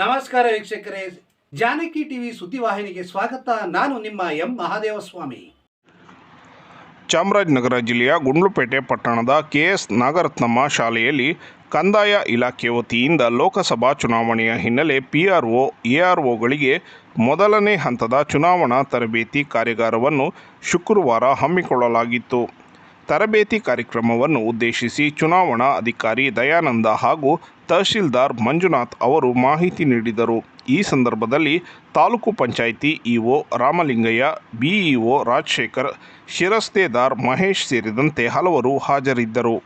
ನಮಸ್ಕಾರ ವೀಕ್ಷಕರೇ, ಜಾನಕಿ ಟಿವಿ ಸುದ್ದಿವಾಹಿನಿಗೆ ಸ್ವಾಗತ. ನಾನು ನಿಮ್ಮ ಎಂ ಮಹಾದೇವಸ್ವಾಮಿ. ಚಾಮರಾಜನಗರ ಜಿಲ್ಲೆಯ ಗುಂಡ್ಲುಪೇಟೆ ಪಟ್ಟಣದ ಕೆ ಎಸ್ ನಾಗರತ್ನಮ್ಮ ಶಾಲೆಯಲ್ಲಿ ಕಂದಾಯ ಇಲಾಖೆ ವತಿಯಿಂದ ಲೋಕಸಭಾ ಚುನಾವಣೆಯ ಹಿನ್ನೆಲೆ ಪಿಆರ್ಒ, ಎಆರ್ಒಗಳಿಗೆ ಮೊದಲನೇ ಹಂತದ ಚುನಾವಣಾ ತರಬೇತಿ ಕಾರ್ಯಾಗಾರವನ್ನು ಶುಕ್ರವಾರ ಹಮ್ಮಿಕೊಳ್ಳಲಾಗಿತ್ತು. ತರಬೇತಿ ಕಾರ್ಯಕ್ರಮವನ್ನು ಉದ್ದೇಶಿಸಿ ಚುನಾವಣಾ ಅಧಿಕಾರಿ ದಯಾನಂದ ಹಾಗೂ ತಹಶೀಲ್ದಾರ್ ಮಂಜುನಾಥ್ ಅವರು ಮಾಹಿತಿ ನೀಡಿದರು. ಈ ಸಂದರ್ಭದಲ್ಲಿ ತಾಲೂಕು ಪಂಚಾಯಿತಿ ಇಒ ರಾಮಲಿಂಗಯ್ಯ, ಬಿಇಒ ರಾಜಶೇಖರ್, ಶಿರಸ್ತೇದಾರ್ ಮಹೇಶ್ ಸೇರಿದಂತೆ ಹಲವರು ಹಾಜರಿದ್ದರು.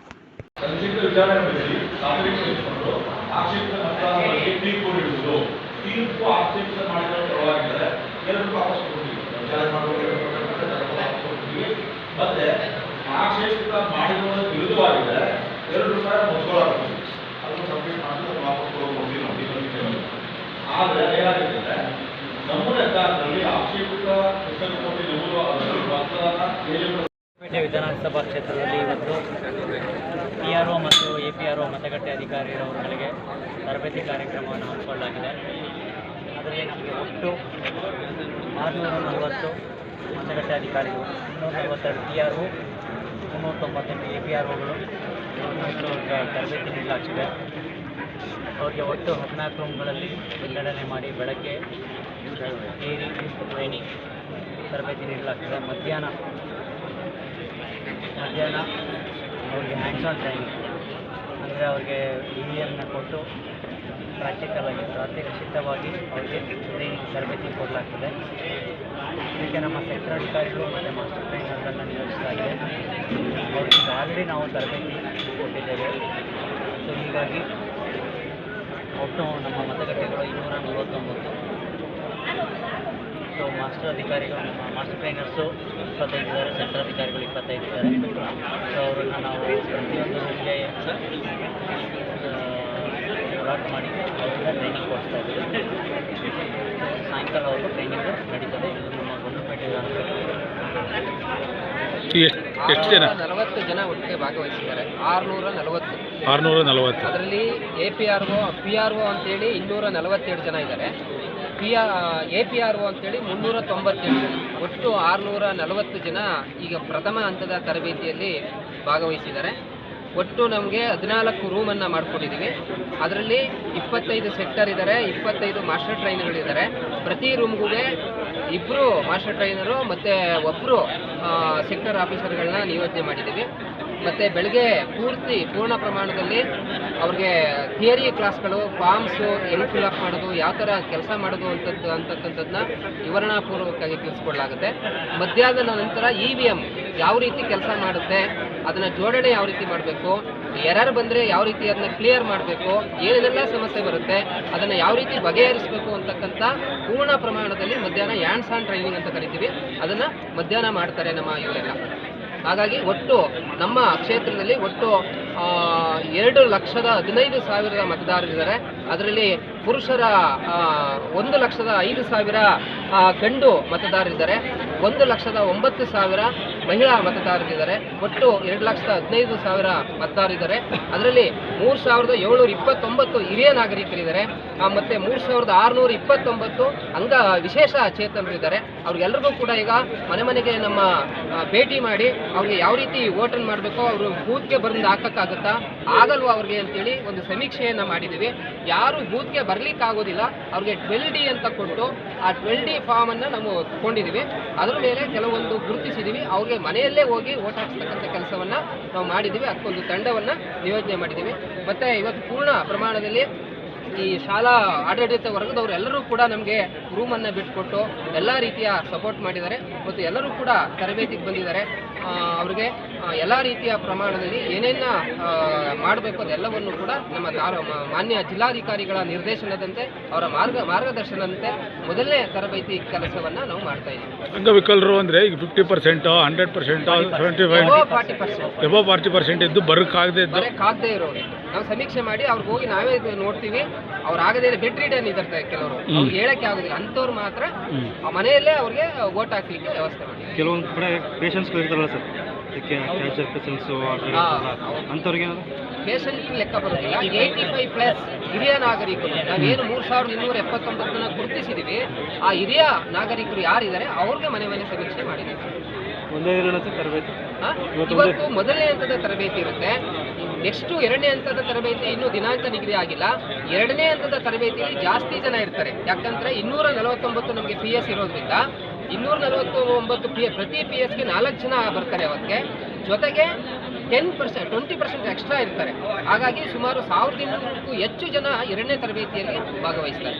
ಮಾಡಿದ ಆಕ್ಷೇಪಿತ ವಿಧಾನಸಭಾ ಕ್ಷೇತ್ರದಲ್ಲಿ ಇವತ್ತು ಪಿ ಆರ್ ಒ ಮತ್ತು ಎ ಪಿ ಆರ್ ಒ ಮತಗಟ್ಟೆ ಅಧಿಕಾರಿರವರುಗಳಿಗೆ ತರಬೇತಿ ಕಾರ್ಯಕ್ರಮವನ್ನು ಹಮ್ಮಿಕೊಳ್ಳಲಾಗಿದೆ ಅದರಲ್ಲಿ ನಮಗೆ ಒಟ್ಟು ಆರುನೂರ ನಲವತ್ತು ಮತಗಟ್ಟೆ ಅಧಿಕಾರಿಗಳು, ಇನ್ನೂರ ನಲವತ್ತೆರಡು ಪಿ ಆರ್ ಒ ಮುನ್ನೂರ ತೊಂಬತ್ತೆಂಟು ಎ ಪಿ ಆರ್ ಒಗಳು ತರಬೇತಿ ನೀಡಲಾಗ್ತಿದೆ. ಅವರಿಗೆ ಒಟ್ಟು ಹದಿನಾಲ್ಕು ರೂಮ್ಗಳಲ್ಲಿ ವಿಂಗಡಣೆ ಮಾಡಿ ಬೆಳಗ್ಗೆ ಏರಿ ಟ್ರೈನಿಂಗ್ ತರಬೇತಿ ನೀಡಲಾಗ್ತದೆ. ಮಧ್ಯಾಹ್ನ ಮಧ್ಯಾಹ್ನ ಅವ್ರಿಗೆ ಹ್ಯಾಂಡ್ಸ್ ಆನ್ ಟ್ರೈನಿಂಗ್ ಅಂದರೆ ಅವ್ರಿಗೆ ಇ ವಿ ಎಮ್ನ ಕೊಟ್ಟು ಪ್ರಾಕ್ಟಿಕಲ್ ಆಗಿ ಪ್ರಾತ್ಯಕ್ಷಿತವಾಗಿ ಅವ್ರಿಗೆ ಟ್ರೈನಿಂಗ್ ತರಬೇತಿ ಕೊಡಲಾಗ್ತದೆ. ಇದಕ್ಕೆ ನಮ್ಮ ಸೆಕ್ಟರ್ ಅಧಿಕಾರಿಗಳು ಮತ್ತು ಮಾಸ್ಟರ್ ಟ್ರೈನರ್ಗಳನ್ನು ನಿಯೋಜಿಸಲಾಗಿದೆ ಅವ್ರಿಗೆ ಆಲ್ರೆಡಿ ನಾವು ತರಬೇತಿ ಕೊಟ್ಟಿದ್ದೇವೆ. ಸೊ ಹೀಗಾಗಿ ಒಟ್ಟು ನಮ್ಮ ಮತಗಟ್ಟೆಗಳು ಇನ್ನೂರ ನಲವತ್ತೊಂಬತ್ತು. ಸೊ ಮಾಸ್ಟರ್ ಅಧಿಕಾರಿಗಳು, ನಮ್ಮ ಮಾಸ್ಟರ್ ಟ್ರೈನರ್ಸು ಇಪ್ಪತ್ತೈದು ಇದ್ದಾರೆ ಸೆಂಟರ್ ಅಧಿಕಾರಿಗಳು ಇಪ್ಪತ್ತೈದು ಇದ್ದಾರೆ. ಸೊ ಅವರನ್ನು ನಾವು ಪ್ರತಿಯೊಂದು ರೂಮ್ಗೆ ಅಲಾಟ್ ಮಾಡಿ ಅವರಿಂದ ಟ್ರೈನಿಂಗ್ ಕೊಡ್ತಾ ಇದ್ದೀವಿ. ಅವರು ಟ್ರೈನಿಂಗ್ ನಡೀತದೆ ಇದು ನಮ್ಮ ಗುಂಡ್ಲುಪೇಟೆ ಎಷ್ಟು ಎಷ್ಟು ಜನ? ನಲವತ್ತು ಜನ ಒಟ್ಟಿಗೆ ಭಾಗವಹಿಸಿದ್ದಾರೆ. ಆರುನೂರ ನಲವತ್ತು. ಆರುನೂರ ನಲವತ್ತು. ಅದರಲ್ಲಿ A P R O P R O ಅಂತೇಳಿ ಇನ್ನೂರ ನಲವತ್ತೆರಡು ಜನ ಇದ್ದಾರೆ. P R A P R O ಅಂತೇಳಿ ಮುನ್ನೂರ ತೊಂಬತ್ತೇಳು ಜನ. ಒಟ್ಟು ಆರುನೂರ ನಲವತ್ತು ಜನ ಈಗ ಪ್ರಥಮ ಹಂತದ ತರಬೇತಿಯಲ್ಲಿ ಭಾಗವಹಿಸಿದ್ದಾರೆ. ಒಟ್ಟು ನಮಗೆ ಹದಿನಾಲ್ಕು ರೂಮನ್ನು ಮಾಡ್ಕೊಂಡಿದ್ದೀವಿ ಅದರಲ್ಲಿ ಇಪ್ಪತ್ತೈದು ಸೆಕ್ಟರ್ ಇದ್ದಾರೆ ಇಪ್ಪತ್ತೈದು ಮಾಸ್ಟರ್ ಟ್ರೈನರ್ಗಳಿದ್ದಾರೆ ಪ್ರತಿ ರೂಮ್ಗೂ ಇಬ್ಬರು ಮಾಸ್ಟರ್ ಟ್ರೈನರು ಮತ್ತು ಒಬ್ಬರು ಸೆಕ್ಟರ್ ಆಫೀಸರ್ಗಳನ್ನ ನಿಯೋಜನೆ ಮಾಡಿದ್ದೀವಿ ಮತ್ತು ಬೆಳಗ್ಗೆ ಪೂರ್ತಿ ಪೂರ್ಣ ಪ್ರಮಾಣದಲ್ಲಿ ಅವ್ರಿಗೆ ಥಿಯರಿ ಕ್ಲಾಸ್ಗಳು, ಫಾರ್ಮ್ಸು ಹೆಂಗೆ ಫಿಲಪ್ ಮಾಡೋದು, ಯಾವ ಥರ ಕೆಲಸ ಮಾಡೋದು ಅಂತದ್ದು ಅಂತಕ್ಕಂಥದ್ದನ್ನ ವಿವರಣಾಪೂರ್ವಕವಾಗಿ ತಿಳಿಸ್ಕೊಡ್ಲಾಗುತ್ತೆ. ಮಧ್ಯಾಹ್ನದ ನಂತರ ಇ ವಿ ಎಂ ಯಾವ ರೀತಿ ಕೆಲಸ ಮಾಡುತ್ತೆ, ಅದನ್ನು ಜೋಡಣೆ ಯಾವ ರೀತಿ ಮಾಡಬೇಕು, ಎರರ್ ಬಂದರೆ ಯಾವ ರೀತಿ ಅದನ್ನ ಕ್ಲಿಯರ್ ಮಾಡಬೇಕು ಏನೆಲ್ಲ ಸಮಸ್ಯೆ ಬರುತ್ತೆ, ಅದನ್ನು ಯಾವ ರೀತಿ ಬಗೆಹರಿಸಬೇಕು ಅಂತಕ್ಕಂಥ ಪೂರ್ಣ ಪ್ರಮಾಣದಲ್ಲಿ ಮಧ್ಯಾಹ್ನ ಯಾಂಡ್ಸ್ ಆನ್ ಟ್ರೈನಿಂಗ್ ಅಂತ ಕರಿತೀವಿ. ಅದನ್ನು ಮಧ್ಯಾಹ್ನ ಮಾಡ್ತಾರೆ ನಮ್ಮ ಇವರೆಲ್ಲ. ಹಾಗಾಗಿ ಒಟ್ಟು ನಮ್ಮ ಕ್ಷೇತ್ರದಲ್ಲಿ ಒಟ್ಟು ಎರಡು ಲಕ್ಷದ ಹದಿನೈದು ಸಾವಿರದ ಮತದಾರರಿದ್ದಾರೆ. ಅದರಲ್ಲಿ ಪುರುಷರ ಒಂದು ಲಕ್ಷದ ಐದು ಸಾವಿರ ಗಂಡು ಮತದಾರರಿದ್ದಾರೆ. ಒಂದು ಲಕ್ಷದ ಒಂಬತ್ತು ಸಾವಿರ ಮಹಿಳಾ ಮತದಾರರಿದ್ದಾರೆ. ಒಟ್ಟು ಎರಡು ಲಕ್ಷದ ಹದಿನೈದು ಸಾವಿರ ಮತದಾರರಿದ್ದಾರೆ. ಅದರಲ್ಲಿ ಮೂರು ಸಾವಿರದ ಏಳ್ನೂರ ಇಪ್ಪತ್ತೊಂಬತ್ತು ಹಿರಿಯ ನಾಗರಿಕರಿದ್ದಾರೆ. ಮತ್ತು ಮೂರು ಸಾವಿರದ ಆರುನೂರ ಇಪ್ಪತ್ತೊಂಬತ್ತು ಅಂಗ ವಿಶೇಷ ಚೇತನರಿದ್ದಾರೆ. ಅವ್ರಿಗೆಲ್ರಿಗೂ ಕೂಡ ಈಗ ಮನೆ ಮನೆಗೆ ನಮ್ಮ ಭೇಟಿ ಮಾಡಿ ಅವ್ರಿಗೆ ಯಾವ ರೀತಿ ಓಟನ್ ಮಾಡಬೇಕು ಅವರು ಬೂತ್ಗೆ ಬಂದು ಹಾಕಕ್ಕಾಗುತ್ತಾ? ಆಗಲ್ವಾ ಅವ್ರಿಗೆ ಅಂತೇಳಿ ಒಂದು ಸಮೀಕ್ಷೆಯನ್ನು ಮಾಡಿದ್ದೀವಿ. ಯಾರು ಬೂತ್ಗೆ ಬರ್ಲಿಕ್ಕೆ ಆಗೋದಿಲ್ಲ ಅವ್ರಿಗೆ ಟ್ವೆಲ್ ಡಿ ಅಂತ ಕೊಟ್ಟು ಆ ಟ್ವೆಲ್ ಡಿ ಫಾರ್ಮನ್ನು ನಾವು ಕೊಂಡಿದ್ದೀವಿ ಅದರ ಮೇಲೆ ಕೆಲವೊಂದು ಗುರುತಿಸಿದ್ದೀವಿ ಅವ್ರಿಗೆ ಮನೆಯಲ್ಲೇ ಹೋಗಿ ಓಟ್ ಹಾಕ್ಸ್ತಕ್ಕಂಥ ಕೆಲಸವನ್ನು ನಾವು ಮಾಡಿದ್ದೀವಿ ಅದಕ್ಕೊಂದು ತಂಡವನ್ನು ನಿಯೋಜನೆ ಮಾಡಿದ್ದೀವಿ ಮತ್ತು ಇವತ್ತು ಪೂರ್ಣ ಪ್ರಮಾಣದಲ್ಲಿ ಈ ಶಾಲಾ ಆಡಳಿತ ವರ್ಗದವರು ಎಲ್ಲರೂ ಕೂಡ ನಮಗೆ ರೂಮನ್ನು ಬಿಟ್ಕೊಟ್ಟು ಎಲ್ಲ ರೀತಿಯ ಸಪೋರ್ಟ್ ಮಾಡಿದ್ದಾರೆ. ಮತ್ತು ಎಲ್ಲರೂ ಕೂಡ ತರಬೇತಿಗೆ ಬಂದಿದ್ದಾರೆ. ಅವ್ರಿಗೆ ಎಲ್ಲ ರೀತಿಯ ಪ್ರಮಾಣದಲ್ಲಿ ಏನೇನ ಮಾಡಬೇಕು ಅದೆಲ್ಲವನ್ನು ಕೂಡ ನಮ್ಮ ದಾರ ಮಾನ್ಯ ಜಿಲ್ಲಾಧಿಕಾರಿಗಳ ನಿರ್ದೇಶನದಂತೆ ಅವರ ಮಾರ್ಗ ಮಾರ್ಗದರ್ಶನದಂತೆ ಮೊದಲನೇ ತರಬೇತಿ ಕೆಲಸವನ್ನ ನಾವು ಮಾಡ್ತಾ ಇದ್ದೀವಿ. ಅಂಗವಿಕಲರು ಅಂದರೆ ಈಗ fifty percent hundred percent seventy five forty percent. Above forty percent ಇದ್ದು ಬರೋಕ್ಕಾಗದೇ ಇದ್ದು ಬರೋಕ್ಕಾಗದೇ ಇರೋರು ನಾವು ಸಮೀಕ್ಷೆ ಮಾಡಿ ಅವ್ರಿಗೆ ಹೋಗಿ ನಾವೇ ನೋಡ್ತೀವಿ. ಅವ್ರು ಆಗದೇ ಬೆಡ್ ರಿಡನ್ ಇದ್ದಾರೆ ಕೆಲವರು. ಅವ್ರಿಗೆ ಹೇಳಕ್ಕೆ ಆಗೋದಿಲ್ಲ. ಅಂಥವ್ರು ಮಾತ್ರ ಆ ಮನೆಯಲ್ಲೇ ಅವ್ರಿಗೆ ಓಟ್ ಹಾಕ್ಲಿಕ್ಕೆ ವ್ಯವಸ್ಥೆ ಮಾಡಿ. ಕೆಲವೊಂದು ಕಡೆ ಪೇಷಂಟ್ಸ್ಗಳು ಇರ್ತಾರಲ್ಲ ಸರ್ ಅದಕ್ಕೆ ಕ್ಯಾನ್ಸರ್ ಪೇಷಂಟ್ಸು ಅಂಥವ್ರಿಗೆ ಪೇಷಂಟ್ ಲೆಕ್ಕ ಬರೋದಿಲ್ಲ. ಏಯ್ಟಿ ಫೈವ್ ಪ್ಲಸ್ ಹಿರಿಯ ನಾಗರಿಕರು. ನಾವೇನು ಮೂರು ಸಾವಿರದ ಇನ್ನೂರ ಎಪ್ಪತ್ತೊಂಬತ್ತನ್ನ ಗುರುತಿಸಿದ್ದೀವಿ ಆ ಹಿರಿಯ ನಾಗರಿಕರು ಯಾರಿದ್ದಾರೆ ಅವ್ರಿಗೆ ಮನೆ ಮನೆ ಸಮೀಕ್ಷೆ ಮಾಡಿದ್ದೀವಿ. ಒಂದೇ ದಿನ ತರಬೇತಿ? ಇವತ್ತು ಮೊದಲನೇ ಹಂತದ ತರಬೇತಿ ಇರುತ್ತೆ. ನೆಕ್ಸ್ಟು ಎರಡನೇ ಹಂತದ ತರಬೇತಿ ಇನ್ನೂ ದಿನಾಂಕ ನಿಗದಿ ಆಗಿಲ್ಲ. ಎರಡನೇ ಹಂತದ ತರಬೇತಿಯಲ್ಲಿ ಜಾಸ್ತಿ ಜನ ಇರ್ತಾರೆ. ಯಾಕಂದ್ರೆ ಇನ್ನೂರ ನಲವತ್ತೊಂಬತ್ತು ನಮಗೆ ಪಿ ಎಸ್ ಇರೋದ್ರಿಂದ ಇನ್ನೂರ ನಲವತ್ತು ಒಂಬತ್ತು ಪಿ ಪ್ರತಿ ಪಿ ಎಸ್ಗೆ ನಾಲ್ಕು ಜನ ಬರ್ತಾರೆ ಅವತ್ತಿಗೆ. ಜೊತೆಗೆ ten percent twenty percent extra ಇರ್ತಾರೆ. ಹಾಗಾಗಿ ಸುಮಾರು ಸಾವಿರದ ಇನ್ನೂರಕ್ಕೂ ಹೆಚ್ಚು ಜನ ಎರಡನೇ ತರಬೇತಿಯಲ್ಲಿ ಭಾಗವಹಿಸ್ತಾರೆ.